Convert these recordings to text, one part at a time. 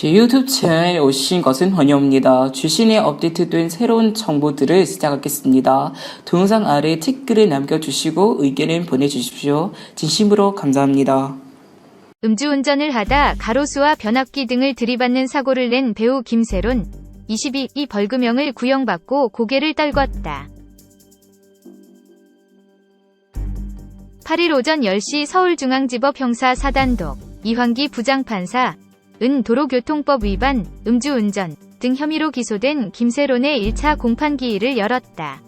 제 유튜브 채널에 오신 것은 환영합니다. 주신에 업데이트된 새로운 정보들을 시작하겠습니다. 동영상 아래 댓글을 남겨주시고 의견을 보내주십시오. 진심으로 감사합니다. 음주운전을 하다 가로수와 변압기 등을 들이받는 사고를 낸 배우 김세론 22이 벌금형을 구형받고 고개를 떨궜다. 8일 오전 10시 서울중앙지법 형사 4단독 이환기 부장판사 은 도로교통법 위반, 음주운전 등 혐의로 기소된 김세론의 1차 공판기일을 열었다.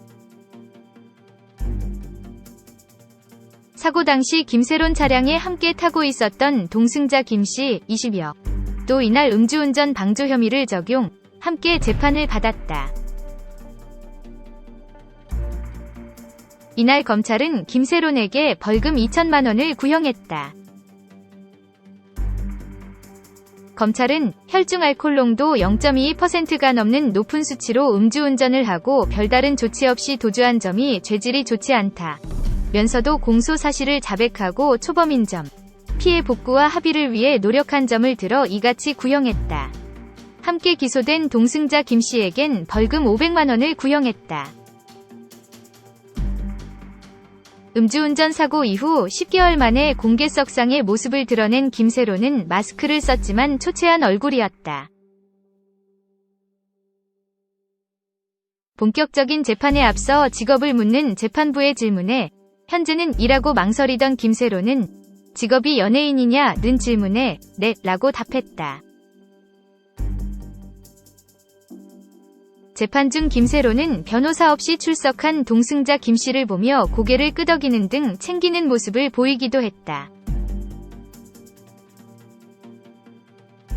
사고 당시 김세론 차량에 함께 타고 있었던 동승자 김씨 20여 또 이날 음주운전 방조 혐의를 적용 함께 재판을 받았다. 이날 검찰은 김세론에게 벌금 2천만 원을 구형했다. 검찰은 혈중 알코올 농도 0.22%가 넘는 높은 수치로 음주운전을 하고 별다른 조치 없이 도주한 점이 죄질이 좋지 않다. 면서도 공소 사실을 자백하고 초범인 점, 피해 복구와 합의를 위해 노력한 점을 들어 이같이 구형했다. 함께 기소된 동승자 김 씨에겐 벌금 500만 원을 구형했다. 음주운전 사고 이후 10개월 만에 공개석상의 모습을 드러낸 김세로는 마스크를 썼지만 초췌한 얼굴이었다. 본격적인 재판에 앞서 직업을 묻는 재판부의 질문에 현재는 이라고 망설이던 김세로는 직업이 연예인이냐 는 질문에 네 라고 답했다. 재판 중 김세로는 변호사 없이 출석한 동승자 김 씨를 보며 고개를 끄덕이는 등 챙기는 모습을 보이기도 했다.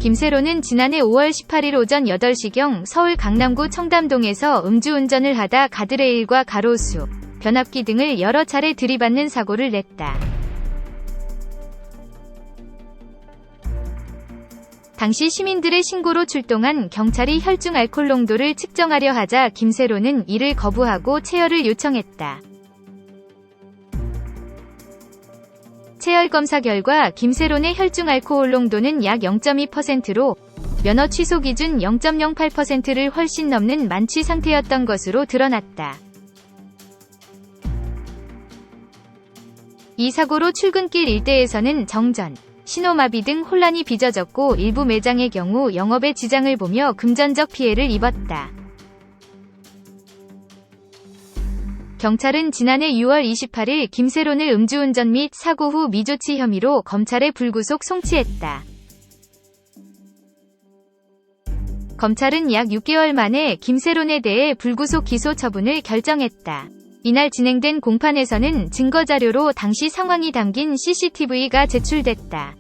김세로는 지난해 5월 18일 오전 8시경 서울 강남구 청담동에서 음주운전을 하다 가드레일과 가로수, 변압기 등을 여러 차례 들이받는 사고를 냈다. 당시 시민들의 신고로 출동한 경찰이 혈중 알코올 농도를 측정하려 하자 김세로는 이를 거부하고 체열을 요청했다. 체열 검사 결과 김세론의 혈중 알코올 농도는 약 0.2%로 면허 취소 기준 0.08%를 훨씬 넘는 만취 상태였던 것으로 드러났다. 이 사고로 출근길 일대에서는 정전, 신호마비 등 혼란이 빚어졌고 일부 매장의 경우 영업에 지장을 보며 금전적 피해를 입었다. 경찰은 지난해 6월 28일 김세론을 음주운전 및 사고 후 미조치 혐의로 검찰에 불구속 송치했다. 검찰은 약 6개월 만에 김세론에 대해 불구속 기소 처분을 결정했다. 이날 진행된 공판에서는 증거자료로 당시 상황이 담긴 CCTV가 제출됐다.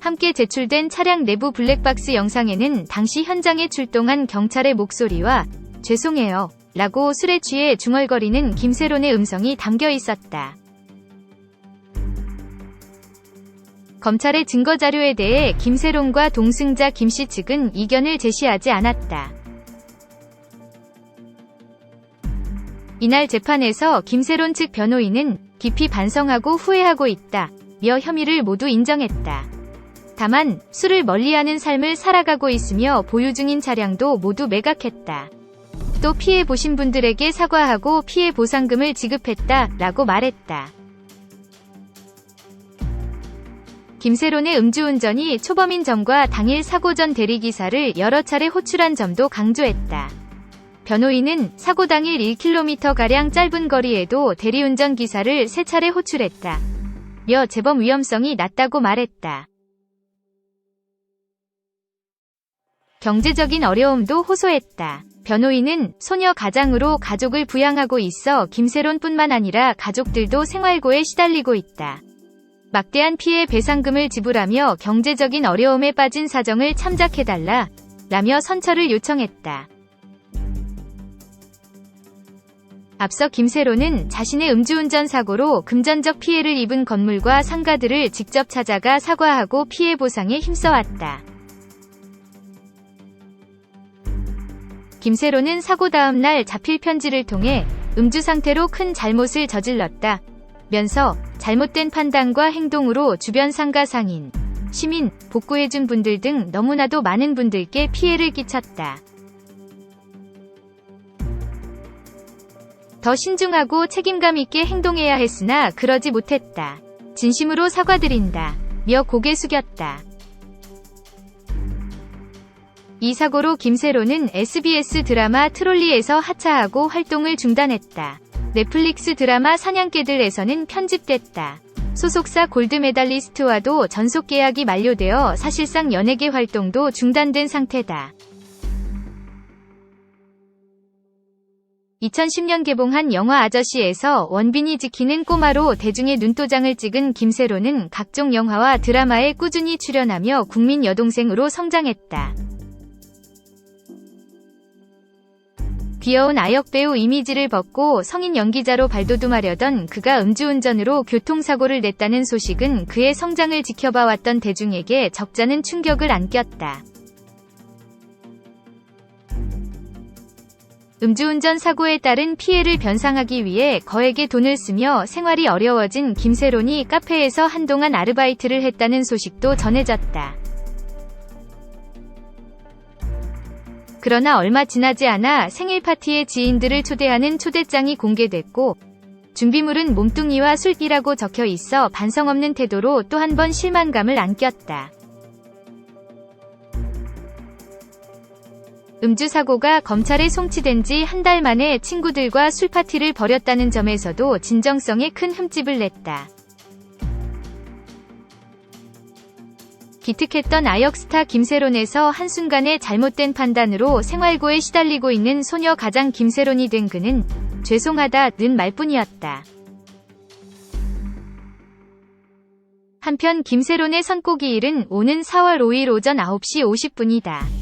함께 제출된 차량 내부 블랙박스 영상에는 당시 현장에 출동한 경찰의 목소리와 죄송해요 라고 술에 취해 중얼거리는 김세론의 음성이 담겨 있었다. 검찰의 증거자료에 대해 김세론과 동승자 김씨 측은 이견을 제시하지 않았다. 이날 재판에서 김세론 측 변호인은 깊이 반성하고 후회하고 있다. 며 혐의를 모두 인정했다. 다만 술을 멀리하는 삶을 살아가고 있으며 보유 중인 차량도 모두 매각했다. 또 피해 보신 분들에게 사과하고 피해 보상금을 지급했다. 라고 말했다. 김세론의 음주운전이 초범인 점과 당일 사고 전 대리기사를 여러 차례 호출한 점도 강조했다. 변호인은 사고 당일 1km가량 짧은 거리에도 대리운전 기사를 세 차례 호출했다. 며 재범 위험성이 낮다고 말했다. 경제적인 어려움도 호소했다. 변호인은 소녀 가장으로 가족을 부양하고 있어 김세론뿐만 아니라 가족들도 생활고에 시달리고 있다. 막대한 피해 배상금을 지불하며 경제적인 어려움에 빠진 사정을 참작해달라. 라며 선처를 요청했다. 앞서 김세로는 자신의 음주운전 사고로 금전적 피해를 입은 건물과 상가들을 직접 찾아가 사과하고 피해 보상에 힘써왔다. 김세로는 사고 다음 날 자필 편지를 통해 음주 상태로 큰 잘못을 저질렀다. 면서 잘못된 판단과 행동으로 주변 상가 상인, 시민, 복구해준 분들 등 너무나도 많은 분들께 피해를 끼쳤다. 더 신중하고 책임감 있게 행동해야 했으나 그러지 못했다. 진심으로 사과드린다. 며 고개 숙였다. 이 사고로 김세로는 SBS 드라마 트롤리에서 하차하고 활동을 중단했다. 넷플릭스 드라마 사냥개들에서는 편집됐다. 소속사 골드메달리스트와도 전속 계약이 만료되어 사실상 연예계 활동도 중단된 상태다. 2010년 개봉한 영화 아저씨에서 원빈이 지키는 꼬마로 대중의 눈도장을 찍은 김세로는 각종 영화와 드라마에 꾸준히 출연하며 국민 여동생으로 성장했다. 귀여운 아역 배우 이미지를 벗고 성인 연기자로 발돋움하려던 그가 음주운전으로 교통사고를 냈다는 소식은 그의 성장을 지켜봐왔던 대중에게 적잖은 충격을 안겼다. 음주운전 사고에 따른 피해를 변상하기 위해 거액의 돈을 쓰며 생활이 어려워진 김세론이 카페에서 한동안 아르바이트를 했다는 소식도 전해졌다. 그러나 얼마 지나지 않아 생일 파티에 지인들을 초대하는 초대장이 공개됐고 준비물은 몸뚱이와 술기라고 적혀 있어 반성 없는 태도로 또 한 번 실망감을 안겼다. 음주 사고가 검찰에 송치된 지 한 달 만에 친구들과 술 파티를 벌였다는 점에서도 진정성에 큰 흠집을 냈다. 기특했던 아역스타 김세론에서 한순간의 잘못된 판단으로 생활고에 시달리고 있는 소녀 가장 김세론이 된 그는 죄송하다는 말뿐이었다. 한편 김세론의 선고기일은 오는 4월 5일 오전 9시 50분이다.